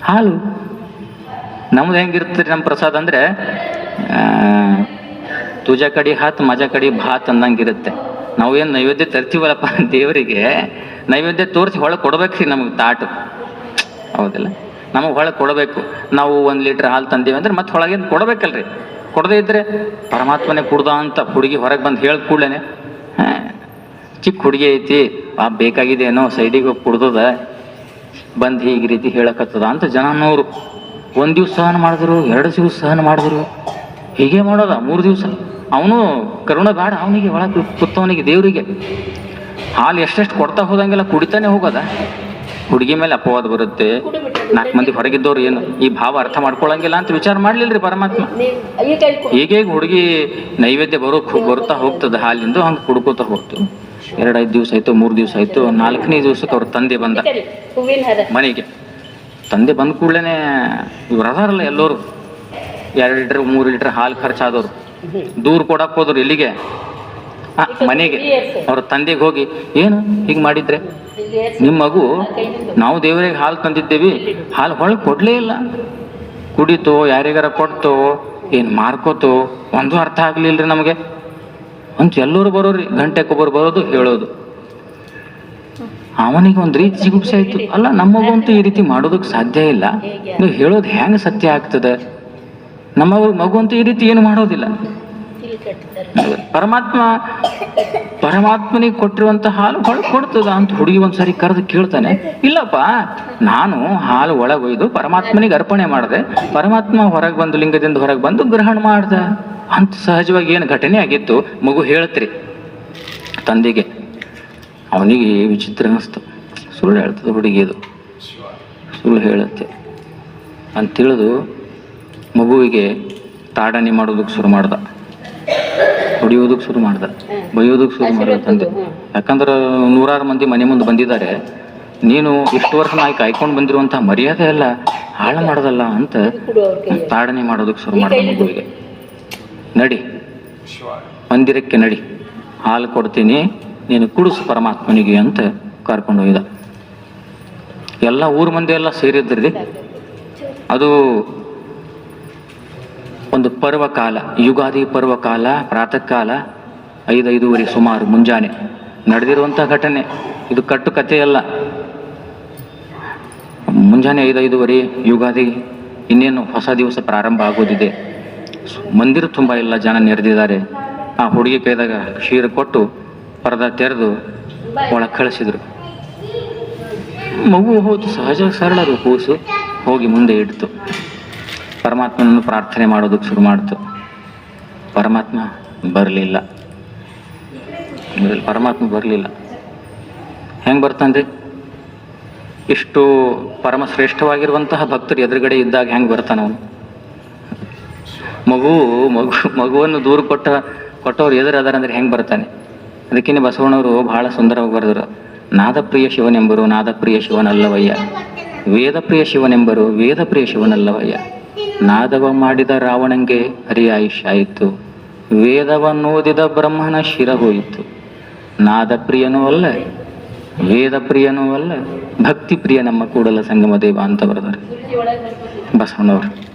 ಹಾಲು. ನಮ್ದು ಹೆಂಗಿರ್ತದೆ ನಮ್ಮ ಪ್ರಸಾದ ಅಂದರೆ ತುಜ ಕಡಿ ಹಾತ್ ಮಜ ಕಡಿ ಭಾತ್ ಅಂದಂಗಿರುತ್ತೆ. ನಾವು ಏನು ನೈವೇದ್ಯ ತರ್ತೀವಲ್ಲಪ್ಪ ದೇವರಿಗೆ? ನೈವೇದ್ಯ ತೋರಿಸಿ ಹೊಳಗೆ ಕೊಡ್ಬೇಕು ನಮಗೆ ತಾಟು. ಹೌದಿಲ್ಲ? ನಮಗೆ ಹೊಳಗೆ ಕೊಡಬೇಕು. ನಾವು ಒಂದು ಲೀಟ್ರ್ ಹಾಲು ತಂದೀವಿ ಅಂದ್ರೆ ಮತ್ತೆ ಹೊಳಗಿಂದ ಕೊಡಬೇಕಲ್ರಿ? ಕೊಡದೇ ಇದ್ರೆ ಪರಮಾತ್ಮನೇ ಕುಡ್ದ ಅಂತ ಹುಡುಗಿ ಹೊರಗೆ ಬಂದು ಹೇಳಿ ಕೂಡಲೇ ಚಿಕ್ಕ ಹುಡುಗಿ ಐತಿ, ಆ ಬೇಕಾಗಿದೇನೋ ಸೈಡಿಗೆ ಹೋಗಿ ಕುಡ್ದದ, ಬಂದು ಹೀಗೆ ರೀತಿ ಹೇಳಕತ್ತದ ಅಂತ ಜನನವರು ಒಂದು ದಿವ್ಸ ಸಹನ ಮಾಡಿದ್ರು, ಎರಡು ದಿವಸ ಸಹನ ಮಾಡಿದ್ರು. ಹೀಗೆ ಮಾಡೋದ ಮೂರು ದಿವಸ. ಅವನು ಕರುಣ ಬೇಡ ಅವನಿಗೆ ಒಳಗೆ ಕುತ್ತವನಿಗೆ ದೇವರಿಗೆ. ಹಾಲು ಎಷ್ಟೆಷ್ಟು ಕೊಡ್ತಾ ಹೋದಂಗೆಲ್ಲ ಕುಡಿತಾನೆ ಹೋಗೋದ? ಹುಡುಗಿ ಮೇಲೆ ಅಪವಾದ ಬರುತ್ತೆ. ನಾಲ್ಕು ಮಂದಿ ಹೊರಗಿದ್ದವ್ರು ಏನು? ಈ ಭಾವ ಅರ್ಥ ಮಾಡ್ಕೊಳಂಗಿಲ್ಲ ಅಂತ ವಿಚಾರ ಮಾಡ್ಲಿಲ್ರಿ ಪರಮಾತ್ಮ. ಹೀಗೆ ಹುಡುಗಿ ನೈವೇದ್ಯ ಬರೋ ಬರ್ತಾ ಹೋಗ್ತದೆ ಹಾಲಿಂದು ಹಂಗೆ ಕುಡ್ಕೋತಾ ಹೋಗ್ತು. ಎರಡೈದು ದಿವಸ ಆಯ್ತು ಮೂರು ದಿವಸ ಆಯ್ತು ನಾಲ್ಕನೇ ದಿವಸಕ್ಕೆ ಅವ್ರ ತಂದೆ ಬಂದ. ಮನೆಗೆ. ತಂದೆ ಬಂದ ಕೂಡಲೇ ಇವ್ರು ಅದಾರಲ್ಲ ಎಲ್ಲರೂ. ಎರಡು ಲೀಟ್ರ್ ಮೂರು ಲೀಟ್ರ್ ಹಾಲು ಖರ್ಚಾದವ್ರು. ದೂರ ಕೊಡಕ್ಕೆ ಹೋದ್ರು ಎಲ್ಲಿಗೆ ಆ, ಮನೆಗೆ ಅವ್ರ ತಂದೆಗೆ ಹೋಗಿ ಏನು ಹೀಗೆ ಮಾಡಿದ್ರೆ? ನಿಮ್ಮ ಮಗು ನಾವು ದೇವರಿಗೆ ಹಾಲು ತಂದಿದ್ದೇವೆ. ಹಾಲು ಹೊಳಗೆ ಕೊಡಲೇ ಇಲ್ಲ. ಕುಡಿತೋ ಯಾರಿಗಾರ ಕೊಡ್ತೋ ಏನು ಮಾರ್ಕೋತೋ ಒಂದು ಅರ್ಥ ಆಗ್ಲಿಲ್ರಿ ನಮಗೆ. ಅಂತ ಎಲ್ಲರೂ ಬರೋರಿ ಗಂಟೆಗೊಬ್ಬರು ಬರೋದು ಹೇಳೋದು. ಅವನಿಗೆ ಒಂದು ರೀತಿ ಜಿಗುಪ್ಸೆ ಆಯ್ತು. ಅಲ್ಲ ನಮ್ಮ ಮಗು ಈ ರೀತಿ ಮಾಡೋದಕ್ಕೆ ಸಾಧ್ಯ ಇಲ್ಲ. ನೀವು ಹೇಳೋದು ಹೆಂಗೆ ಸತ್ಯ ಆಗ್ತದೆ? ನಮ್ಮ ಮಗು ಅಂತೂ ಈ ರೀತಿ ಏನು ಮಾಡೋದಿಲ್ಲ. ಪರಮಾತ್ಮ ಪರಮಾತ್ಮನಿಗೆ ಕೊಟ್ಟಿರುವಂತ ಹಾಲು ಕೊಡ್ತದ ಅಂತ ಹುಡುಗಿ ಒಂದ್ಸರಿ ಕರೆದು ಕೇಳ್ತಾನೆ. ಇಲ್ಲಪ್ಪ, ನಾನು ಹಾಲು ಒಳಗೊಯ್ದು ಪರಮಾತ್ಮನಿಗೆ ಅರ್ಪಣೆ ಮಾಡಿದೆ. ಪರಮಾತ್ಮ ಹೊರಗೆ ಬಂದು ಲಿಂಗದಿಂದ ಹೊರಗೆ ಬಂದು ಗ್ರಹಣ ಮಾಡ್ದ. ಅಂತ ಸಹಜವಾಗಿ ಏನು ಘಟನೆ ಆಗಿತ್ತು, ಮಗು ಹೇಳ್ತ್ರಿ. ತಂದೆಗೆ, ಅವನಿಗೆ ವಿಚಿತ್ರ ಅನಿಸ್ತು. ಸುಳ್ಳು ಹೇಳ್ತದ ಹುಡುಗಿ ಇದು. ಸುಳ್ಳು ಹೇಳುತ್ತೆ. ಅಂತ ತಿಳಿದು ಮಗುವಿಗೆ ತಾಡನೆ ಮಾಡೋದಕ್ಕೆ ಶುರು ಮಾಡ್ದ. ಹೊಡಿಯೋದಕ್ಕೆ ಶುರು ಮಾಡ್ದ. ಬೈಯೋದಕ್ಕೆ ಶುರು ಮಾಡ್ದ ತಂದೆ. ಯಾಕಂದ್ರೆ ನೂರಾರು ಮಂದಿ ಮನೆ ಮುಂದೆ ಬಂದಿದ್ದಾರೆ. ನೀನು ಇಷ್ಟು ವರ್ಷ ನಾಯಿ ಕಾಯ್ಕೊಂಡು ಬಂದಿರುವಂತಹ ಮರ್ಯಾದೆ ಎಲ್ಲ ಹಾಳು ಮಾಡೋದಲ್ಲ ಅಂತ ತಾಡನೆ ಮಾಡೋದಕ್ಕೆ ಶುರು ಮಾಡ್ದ ಮಗುವಿಗೆ. ನಡಿ. ಮಂದಿರಕ್ಕೆ ನಡಿ. ಹಾಲು ಕೊಡ್ತೀನಿ ನೀನು ಕುಡಿಸು ಪರಮಾತ್ಮನಿಗೆ ಅಂತ ಕರ್ಕೊಂಡು ಹೋಗಿದ ಎಲ್ಲ ಊರ ಮಂದಿ ಎಲ್ಲ ಸೇರಿದ್ರಿ? ಅದು ಒಂದು ಪರ್ವಕಾಲ, ಯುಗಾದಿ ಪರ್ವಕಾಲ ಪ್ರಾತಃ ಕಾಲ ಐದೈದೂವರೆ ಸುಮಾರು ಮುಂಜಾನೆ ನಡೆದಿರುವಂಥ ಘಟನೆ. ಇದು ಕಟ್ಟು ಕಥೆಯಲ್ಲ ಮುಂಜಾನೆ ಐದೈದೂವರೆ, ಯುಗಾದಿ, ಇನ್ನೇನು ಹೊಸ ದಿವಸ ಪ್ರಾರಂಭ ಆಗೋದಿದೆ. ಮಂದಿರ ತುಂಬ ಎಲ್ಲ ಜನ ನೆರೆದಿದ್ದಾರೆ. ಆ ಹುಡುಗಿ ಕೈದಾಗ ಕ್ಷೀರ ಕೊಟ್ಟು ಪರದ ತೆರೆದು ಒಳಗೆ ಕಳಿಸಿದ್ರು. ಮಗು ಹೋದು ಸಹಜ ಸರಳ ಕೂಸು ಹೋಗಿ ಮುಂದೆ ಇಡ್ತು. ಪರಮಾತ್ಮನನ್ನು ಪ್ರಾರ್ಥನೆ ಮಾಡೋದಕ್ಕೆ ಶುರು ಮಾಡ್ತು. ಪರಮಾತ್ಮ ಬರಲಿಲ್ಲ. ಪರಮಾತ್ಮ ಬರಲಿಲ್ಲ. ಹೆಂಗೆ ಬರ್ತಾನೆ ಇಷ್ಟು ಪರಮಶ್ರೇಷ್ಠವಾಗಿರುವಂತಹ ಭಕ್ತರು ಎದುರುಗಡೆ ಇದ್ದಾಗ ಹೆಂಗೆ ಬರ್ತಾನ ಅವನು? ಮಗು ಮಗು, ಮಗುವನ್ನು ದೂರ ಕೊಟ್ಟ, ಕೊಟ್ಟವ್ರು ಎದುರು ಅದಾರಂದ್ರೆ ಹೆಂಗೆ ಬರ್ತಾನೆ? ಅದಕ್ಕಿಂತ ಬಸವಣ್ಣವರು ಬಹಳ ಸುಂದರವಾಗಿ ಬರೆದರು. ನಾದಪ್ರಿಯ ಶಿವನೆಂಬರು ನಾದಪ್ರಿಯ ಶಿವನಲ್ಲವಯ್ಯ. ವೇದಪ್ರಿಯ ಶಿವನೆಂಬರು ವೇದಪ್ರಿಯ ಶಿವನಲ್ಲವಯ್ಯ. ನಾದವ ಮಾಡಿದ ರಾವಣಂಗೆ ಹರಿ ಆಯುಷ್ ಆಯಿತು ವೇದವನ್ನೋದಿದ ಬ್ರಹ್ಮನ ಶಿರ ಹೋಯಿತು. ನಾದ ಪ್ರಿಯನೂ ಅಲ್ಲ ವೇದ ಪ್ರಿಯನೂ ಅಲ್ಲ ಭಕ್ತಿ ಪ್ರಿಯ ನಮ್ಮ ಕೂಡಲ ಸಂಗಮ ದೇವ ಅಂತ ಬರೆದರು. ಬಸವಣ್ಣವರು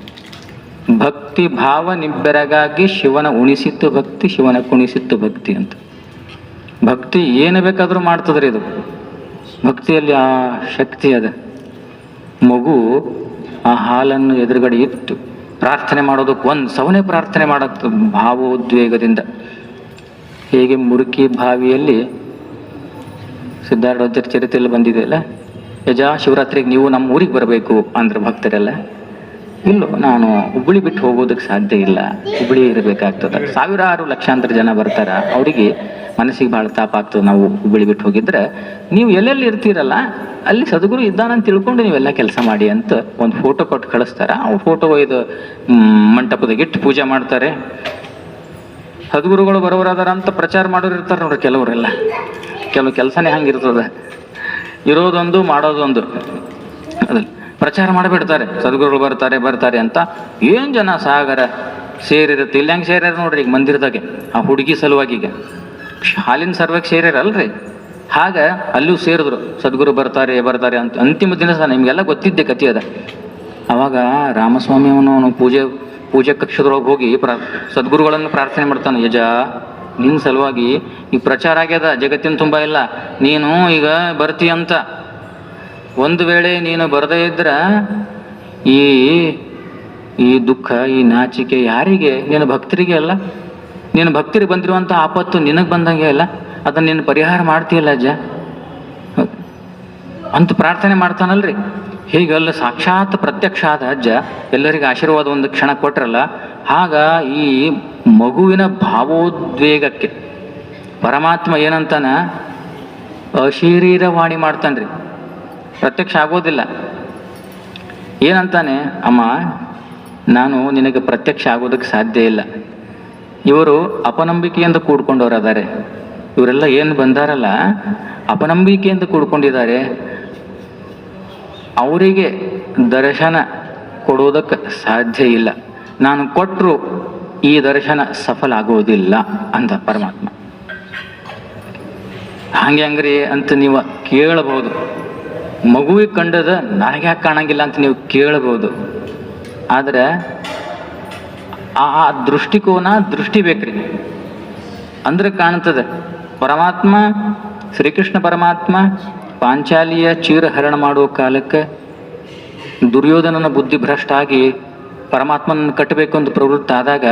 ಭಕ್ತಿ ಭಾವ ನಿಬ್ಬೆರಗಾಗಿ ಶಿವನ ಉಣಿಸಿತ್ತು ಭಕ್ತಿ, ಶಿವನ ಕುಣಿಸಿತ್ತು ಭಕ್ತಿ ಅಂತ. ಭಕ್ತಿ ಏನು ಬೇಕಾದರೂ ಮಾಡ್ತದ್ರಿ ಇದು. ಭಕ್ತಿಯಲ್ಲಿ ಆ ಶಕ್ತಿ ಅದ. ಮಗು ಆ ಹಾಲನ್ನು ಎದುರುಗಡೆ ಇಟ್ಟು ಪ್ರಾರ್ಥನೆ ಮಾಡೋದಕ್ಕೆ ಒಂದು ಸವನೆ ಪ್ರಾರ್ಥನೆ ಮಾಡಕ್ಕೆ ಭಾವೋದ್ವೇಗದಿಂದ. ಹೇಗೆ ಮುರುಕಿ ಬಾವಿಯಲ್ಲಿ ಸಿದ್ಧಾರ್ಥ ಚರಿತ್ರೆಯಲ್ಲಿ ಬಂದಿದೆಯಲ್ಲ ಯಜಾ ಶಿವರಾತ್ರಿಗೆ ನೀವು ನಮ್ಮ ಊರಿಗೆ ಬರಬೇಕು ಅಂದ್ರೆ ಭಕ್ತರೆಲ್ಲ, ಇಲ್ಲೋ ನಾನು ಹುಬ್ಬಳ್ಳಿ ಬಿಟ್ಟು ಹೋಗೋದಕ್ಕೆ ಸಾಧ್ಯ ಇಲ್ಲ ಹುಬ್ಬಳ್ಳಿ ಇರಬೇಕಾಗ್ತದೆ. ಸಾವಿರಾರು ಲಕ್ಷಾಂತರ ಜನ ಬರ್ತಾರ, ಅವರಿಗೆ ಮನಸ್ಸಿಗೆ ಭಾಳ ತಾಪ ಆಗ್ತದೆ ನಾವು ಹುಬ್ಬಳ್ಳಿ ಬಿಟ್ಟು ಹೋಗಿದ್ರೆ ನೀವು ಎಲ್ಲೆಲ್ಲಿ ಇರ್ತೀರಲ್ಲ ಅಲ್ಲಿ ಸದ್ಗುರು ಇದ್ದಾನಂತ ತಿಳ್ಕೊಂಡು ನೀವೆಲ್ಲ ಕೆಲಸ ಮಾಡಿ ಅಂತ ಒಂದು ಫೋಟೋ ಕೊಟ್ಟು ಕಳಿಸ್ತಾರೆ. ಆ ಫೋಟೋ ಇದು ಮ್, ಮಂಟಪದಾಗ ಇಟ್ಟು ಪೂಜೆ ಮಾಡ್ತಾರೆ. ಸದ್ಗುರುಗಳು ಬರೋರಾದಾರ ಅಂತ ಪ್ರಚಾರ ಮಾಡೋರು ಇರ್ತಾರೆ ನೋಡ್ರಿ ಕೆಲವರೆಲ್ಲ. ಕೆಲವು ಕೆಲಸನೇ ಹಂಗಿರ್ತದೆ. ಇರೋದೊಂದು ಮಾಡೋದೊಂದು. ಅದ್ರಲ್ಲಿ ಪ್ರಚಾರ ಮಾಡಿಬಿಡ್ತಾರೆ. ಸದ್ಗುರುಗಳು ಬರ್ತಾರೆ ಬರ್ತಾರೆ ಅಂತ ಏನು ಜನ ಸಾಗರ ಸೇರಿರುತ್ತೆ. ಇಲ್ಲಿ ಹೆಂಗೆ ಸೇರ್ಯಾರ ನೋಡ್ರಿ ಈಗ ಮಂದಿರದಾಗೆ ಆ ಹುಡುಗಿ ಸಲುವಾಗಿ ಈಗ. ಹಾಲಿನ ಸರ್ವಕ್ಕೆ ಸೇರ್ಯಾರಲ್ರಿ ಹಾಗ ಅಲ್ಲೂ ಸೇರಿದ್ರು, ಸದ್ಗುರು ಬರ್ತಾರೆ ಬರ್ತಾರೆ ಅಂತ ಅಂತಿಮ ದಿನ ಸಹ ನಿಮಗೆಲ್ಲ ಗೊತ್ತಿದ್ದೆ ಕಥೆ ಅದ. ಅವಾಗ ರಾಮಸ್ವಾಮಿ ಅವನು ಅವನು ಪೂಜೆ ಪೂಜೆ ಕಕ್ಷದೊಳಗೆ ಹೋಗಿ ಪ್ರಾ, ಸದ್ಗುರುಗಳನ್ನು ಪ್ರಾರ್ಥನೆ ಮಾಡ್ತಾನೆ, ಯಜ ನಿನ್ನ ಸಲುವಾಗಿ ಈ ಪ್ರಚಾರ ಆಗ್ಯದ, ಜಗತ್ತಿನ ತುಂಬ ಇಲ್ಲ, ನೀನು ಈಗ ಬರ್ತಿ ಅಂತ. ಒಂದು ವೇಳೆ ನೀನು ಬರದೇ ಇದ್ರ, ಈ ಈ ದುಃಖ, ಈ ನಾಚಿಕೆ ಯಾರಿಗೆ, ನಿನ್ನ ಭಕ್ತರಿಗೆ ಅಲ್ಲ? ನಿನ್ನ ಭಕ್ತರಿಗೆ ಬಂದಿರುವಂಥ ಆಪತ್ತು ನಿನಗೆ ಬಂದಂಗೆ ಅಲ್ಲ, ಅದನ್ನ ನೀನು ಪರಿಹಾರ ಮಾಡ್ತೀಯಲ್ಲ ಅಜ್ಜ? ಅಂತ ಪ್ರಾರ್ಥನೆ ಮಾಡ್ತಾನಲ್ರಿ. ಹೀಗಲ್ಲ, ಸಾಕ್ಷಾತ್ ಪ್ರತ್ಯಕ್ಷ ಆದ ಅಜ್ಜ, ಎಲ್ಲರಿಗೆ ಆಶೀರ್ವಾದ ಒಂದು ಕ್ಷಣ ಕೊಟ್ರಲ್ಲ, ಆಗ ಈ ಮಗುವಿನ ಭಾವೋದ್ವೇಗಕ್ಕೆ ಪರಮಾತ್ಮ ಏನಂತಾನ, ಅಶರೀರವಾಣಿ ಮಾಡ್ತಾನ್ರಿ. ಪ್ರತ್ಯಕ್ಷ ಆಗೋದಿಲ್ಲ. ಏನಂತಾನೆ, ಅಮ್ಮ, ನಾನು ನಿನಗೆ ಪ್ರತ್ಯಕ್ಷ ಆಗೋದಕ್ಕೆ ಸಾಧ್ಯ ಇಲ್ಲ. ಇವರು ಅಪನಂಬಿಕೆಯಿಂದ ಕೂಡ್ಕೊಂಡವ್ರು ಅದಾರೆ ಇವರೆಲ್ಲ ಏನು ಬಂದಾರಲ್ಲ, ಅಪನಂಬಿಕೆಯಿಂದ ಕೂಡ್ಕೊಂಡಿದ್ದಾರೆ. ಅವರಿಗೆ ದರ್ಶನ ಕೊಡೋದಕ್ಕೆ ಸಾಧ್ಯ ಇಲ್ಲ. ನಾನು ಕೊಟ್ಟರು ಈ ದರ್ಶನ ಸಫಲ ಆಗುವುದಿಲ್ಲ ಅಂತ ಪರಮಾತ್ಮ. ಹಂಗೆ ಹಂಗ್ರಿ ಅಂತ ನೀವು ಕೇಳಬಹುದು. ಮಗುವಿಗೆ ಕಂಡದ ನನಗೆ ಯಾಕೆ ಕಾಣಂಗಿಲ್ಲ ಅಂತ ನೀವು ಕೇಳಬಹುದು. ಆದ್ರೆ ಆ ಆ ದೃಷ್ಟಿಕೋನ ದೃಷ್ಟಿ ಬೇಕ್ರಿ. ಅಂದ್ರೆ ಕಾಣ್ತದೆ. ಪರಮಾತ್ಮ, ಶ್ರೀಕೃಷ್ಣ ಪರಮಾತ್ಮ, ಪಾಂಚಾಲಿಯ ಚೀರಹರಣ ಮಾಡುವ ಕಾಲಕ್ಕೆ ದುರ್ಯೋಧನನ ಬುದ್ಧಿ ಭ್ರಷ್ಟ ಆಗಿ ಪರಮಾತ್ಮನ ಕಟ್ಟಬೇಕು ಅಂತ ಪ್ರವೃತ್ತ ಆದಾಗ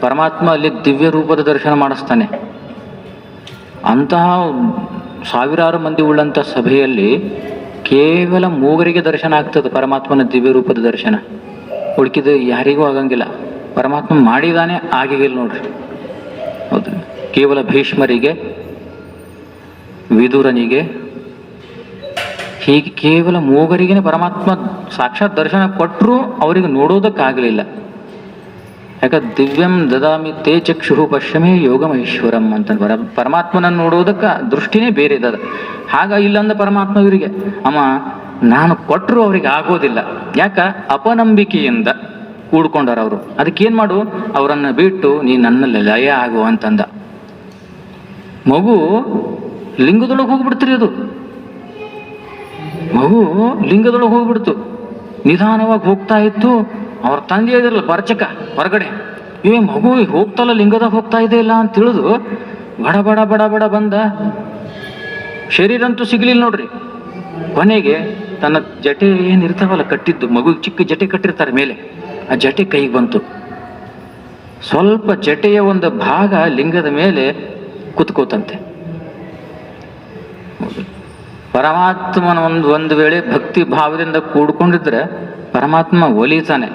ಪರಮಾತ್ಮ ಅಲ್ಲಿ ದಿವ್ಯ ರೂಪದ ದರ್ಶನ ಮಾಡಿಸ್ತಾನೆ. ಅಂತಹ ಸಾವಿರಾರು ಮಂದಿ ಉಳ್ಳಂಥ ಸಭೆಯಲ್ಲಿ ಕೇವಲ ಮೂವರಿಗೆ ದರ್ಶನ ಆಗ್ತದೆ ಪರಮಾತ್ಮನ ದಿವ್ಯ ರೂಪದ ದರ್ಶನ. ಹುಡುಕಿದ ಯಾರಿಗೂ ಆಗಂಗಿಲ್ಲ. ಪರಮಾತ್ಮ ಮಾಡಿದಾನೆ ಆಗಿಗಿಲ್ಲ ನೋಡ್ರಿ. ಹೌದು. ಕೇವಲ ಭೀಷ್ಮರಿಗೆ, ವಿದುರನಿಗೆ, ಹೀಗೆ ಕೇವಲ ಮೂವರಿಗೇನೆ ಪರಮಾತ್ಮ ಸಾಕ್ಷಾತ್ ದರ್ಶನ ಕೊಟ್ಟರು ಅವರಿಗೆ ನೋಡೋದಕ್ಕಾಗಲಿಲ್ಲ. ಯಾಕ ದಿವ್ಯಂ ದದಾಮಿ ತೇ ಚಕ್ಷು ಪಶ್ಯಮೇ ಯೋಗ ಮಹೇಶ್ವರಂ ಅಂತ ಪರ, ಪರಮಾತ್ಮನನ್ನು ನೋಡೋದಕ್ಕೆ ದೃಷ್ಟಿನೇ ಬೇರೆ ಇದ್ದದ. ಹಾಗ ಇಲ್ಲಂದ ಪರಮಾತ್ಮ ಇವರಿಗೆ, ಅಮ್ಮ, ನಾನು ಕೊಟ್ಟರು ಅವರಿಗೆ ಆಗೋದಿಲ್ಲ. ಯಾಕ? ಅಪನಂಬಿಕೆಯಿಂದ. ಕೂಡ್ಕೊಂಡಾರ ಅವರು. ಅದಕ್ಕೇನು ಮಾಡು? ಅವರನ್ನು ಬಿಟ್ಟು ನೀ ನನ್ನಲ್ಲಿ ಲಯ ಆಗು ಅಂತಂದ. ಮಗು ಲಿಂಗದೊಳಗೆ ಹೋಗ್ಬಿಡ್ತೀರಿ ಅದು. ಮಗು ಲಿಂಗದೊಳಗೆ ಹೋಗ್ಬಿಡ್ತು. ನಿಧಾನವಾಗಿ ಹೋಗ್ತಾ ಇತ್ತು. ಅವ್ರ ತಂದೆ ಇದ್ರಲ್ಲ ಪರಚಕ, ಹೊರಗಡೆ. ಏ ಮಗು ಹೋಗ್ತಲ್ಲ, ಲಿಂಗದಾಗ ಹೋಗ್ತಾ ಇದೆ ಇಲ್ಲ ಅಂತ ತಿಳಿದು ಬಡ ಬಡ ಬಡ ಬಡ ಬಂದ. ಶರೀರ ಅಂತೂ ಸಿಗ್ಲಿಲ್ಲ ನೋಡ್ರಿ. ಕೊನೆಗೆ ತನ್ನ ಜಟೆ ಏನಿರ್ತಾವಲ್ಲ, ಕಟ್ಟಿದ್ದು ಮಗು ಚಿಕ್ಕ ಜಟೆ ಕಟ್ಟಿರ್ತಾರೆ ಮೇಲೆ. ಆ ಜಟೆ ಕೈಗೆ ಬಂತು. ಸ್ವಲ್ಪ ಜಟೆಯ ಒಂದು ಭಾಗ ಲಿಂಗದ ಮೇಲೆ ಕುತ್ಕೋತಂತೆ. ಪರಮಾತ್ಮನ ಒಂದು ಒಂದು ವೇಳೆ ಭಕ್ತಿ ಭಾವದಿಂದ ಕೂಡ್ಕೊಂಡಿದ್ರೆ ಪರಮಾತ್ಮ ಒಲಿತಾನೆ.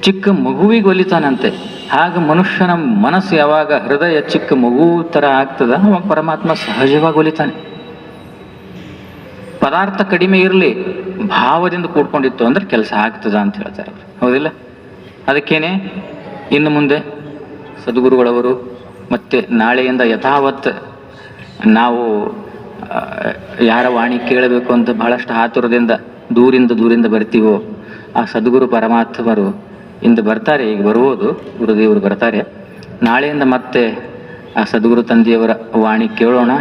ಚಿಕ್ಕ ಮಗುವಿಗೆ ಒಲಿತಾನಂತೆ. ಹಾಗೆ ಮನುಷ್ಯನ ಮನಸ್ಸು ಯಾವಾಗ ಹೃದಯ ಚಿಕ್ಕ ಮಗು ಥರ ಆಗ್ತದ, ಪರಮಾತ್ಮ ಸಹಜವಾಗಿ ಒಲಿತಾನೆ. ಪದಾರ್ಥ ಕಡಿಮೆ ಇರಲಿ ಭಾವದಿಂದ ಕೂಡ್ಕೊಂಡಿತ್ತು ಅಂದ್ರೆ ಕೆಲಸ ಆಗ್ತದ ಅಂತ ಹೇಳ್ತಾರೆ ಹೌದಿಲ್ಲ? ಅದಕ್ಕೇನೆ ಇನ್ನು ಮುಂದೆ ಸದ್ಗುರುಗಳವರು ಮತ್ತೆ ನಾಳೆಯಿಂದ ಯಥಾವತ್ ನಾವು ಯಾರ ವಾಣಿ ಕೇಳಬೇಕು ಅಂತ ಬಹಳಷ್ಟು ಆತುರದಿಂದ ದೂರಿಂದ ದೂರಿಂದ ಬರ್ತೀವೋ ಆ ಸದ್ಗುರು ಪರಮಾತ್ಮರು ಇಂದು ಬರ್ತಾರೆ, ಈಗ ಬರುವುದು ಗುರುದೇವರು ಬರ್ತಾರೆ. ನಾಳೆಯಿಂದ ಮತ್ತೆ ಆ ಸದ್ಗುರು ತಂದೆಯವರ ವಾಣಿ ಕೇಳೋಣ.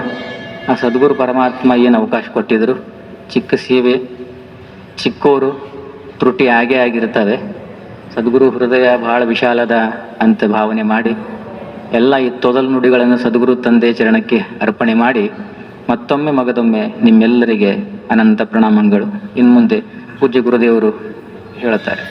ಆ ಸದ್ಗುರು ಪರಮಾತ್ಮ ಏನು ಅವಕಾಶ ಕೊಟ್ಟಿದ್ರು? ಚಿಕ್ಕ ಸೇವೆ, ಚಿಕ್ಕೋರು ತ್ರುಟಿ ಆಗೇ ಆಗಿರ್ತವೆ ಸದ್ಗುರು ಹೃದಯ ಬಹಳ ವಿಶಾಲದ ಅಂತ ಭಾವನೆ ಮಾಡಿ, ಎಲ್ಲ ಈ ತೊದಲು ನುಡಿಗಳನ್ನು ಸದ್ಗುರು ತಂದೆ ಚರಣಕ್ಕೆ ಅರ್ಪಣೆ ಮಾಡಿ, ಮತ್ತೊಮ್ಮೆ ಮಗದೊಮ್ಮೆ ನಿಮ್ಮೆಲ್ಲರಿಗೆ ಅನಂತ ಪ್ರಣಾಮಗಳು. ಇನ್ಮುಂದೆ ಪೂಜ್ಯ ಗುರುದೇವರು ಹೇಳುತ್ತಾರೆ.